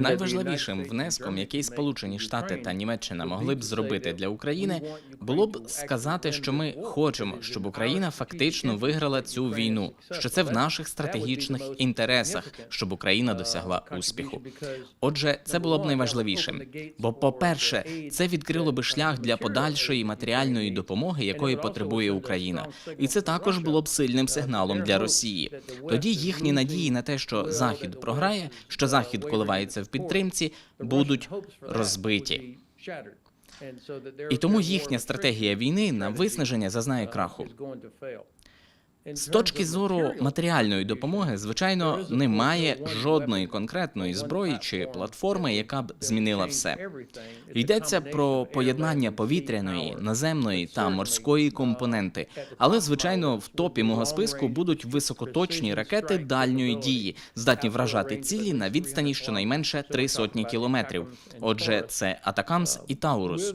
Найважливішим внеском, який Сполучені Штати та Німеччина могли б зробити для України, було б сказати, що ми хочемо, щоб Україна фактично виграла цю війну, що це в наших стратегічних інтересах, щоб Україна досягла успіху. Отже, це було б найважливішим. Бо, по-перше, це відкрило би шлях для подальшої матеріальної допомоги, якої потребує Україна, і це також було б сильним сигналом для Росії. Тоді їхні надії на те, що Захід програє, що Захід коливається в підтримці, будуть розбиті. І тому їхня стратегія війни на виснаження зазнає краху. З точки зору матеріальної допомоги, звичайно, немає жодної конкретної зброї чи платформи, яка б змінила все. Йдеться про поєднання повітряної, наземної та морської компоненти. Але, звичайно, в топі мого списку будуть високоточні ракети дальньої дії, здатні вражати цілі на відстані щонайменше три сотні кілометрів. Отже, це Атакамс і Таурус.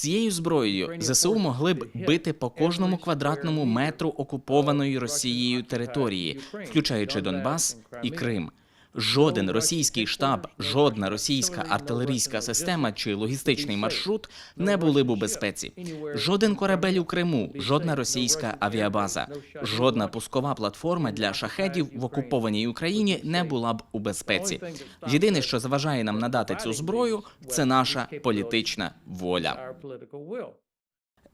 Цією зброєю ЗСУ могли б бити по кожному квадратному метру окупованої Росією території, включаючи Донбас і Крим. Жоден російський штаб, жодна російська артилерійська система чи логістичний маршрут не були б у безпеці. Жоден корабель у Криму, жодна російська авіабаза, жодна пускова платформа для шахедів в окупованій Україні не була б у безпеці. Єдине, що заважає нам надати цю зброю, це наша політична воля.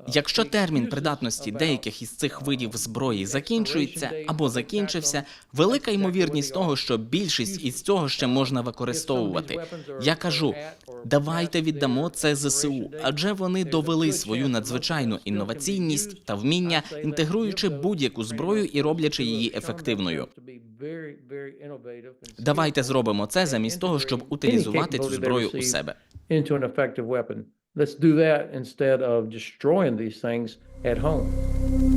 Якщо термін придатності деяких із цих видів зброї закінчується або закінчився, велика ймовірність того, що більшість із цього ще можна використовувати. Я кажу, давайте віддамо це ЗСУ, адже вони довели свою надзвичайну інноваційність та вміння, інтегруючи будь-яку зброю і роблячи її ефективною. Давайте зробимо це замість того, щоб утилізувати цю зброю у себе. Let's do that instead of destroying these things at home.